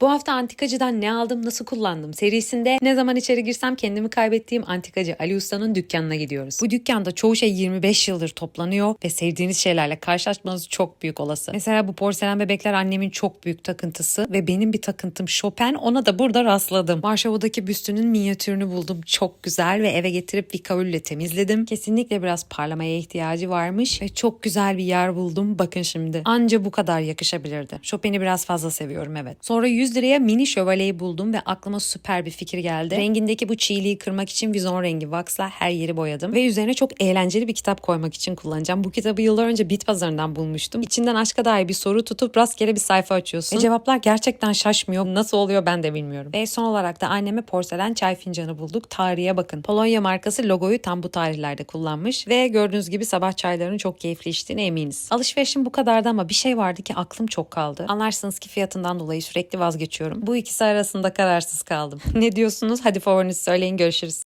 Bu hafta antikacıdan ne aldım, nasıl kullandım serisinde ne zaman içeri girsem kendimi kaybettiğim antikacı Ali Usta'nın dükkanına gidiyoruz. Bu dükkanda çoğu şey 25 yıldır toplanıyor ve sevdiğiniz şeylerle karşılaşmanız çok büyük olası. Mesela bu porselen bebekler annemin çok büyük takıntısı ve benim bir takıntım Chopin ona da burada rastladım. Varşova'daki büstünün minyatürünü buldum. Çok güzel ve eve getirip bir kavulle temizledim. Kesinlikle biraz parlamaya ihtiyacı varmış ve çok güzel bir yer buldum. Bakın şimdi. Anca bu kadar yakışabilirdi. Chopin'i biraz fazla seviyorum evet. Sonra 100 liraya mini şövalyeyi buldum ve aklıma süper bir fikir geldi. Rengindeki bu çiğliği kırmak için vizon rengi waxla her yeri boyadım. Ve üzerine çok eğlenceli bir kitap koymak için kullanacağım. Bu kitabı yıllar önce bit pazarından bulmuştum. İçinden aşka dair bir soru tutup rastgele bir sayfa açıyorsun. Ve cevaplar gerçekten şaşmıyor. Nasıl oluyor ben de bilmiyorum. Ve son olarak da anneme porselen çay fincanı bulduk. Tarihe bakın. Polonya markası logoyu tam bu tarihlerde kullanmış. Ve gördüğünüz gibi sabah çaylarını çok keyifli içtiğine eminiz. Alışverişim bu kadardı ama bir şey vardı ki aklım çok kaldı. Anlarsınız ki fiyatından dolayı sürekli vazgeçiyorum. Bu ikisi arasında kararsız kaldım. ne diyorsunuz? Hadi favorinizi söyleyin görüşürüz.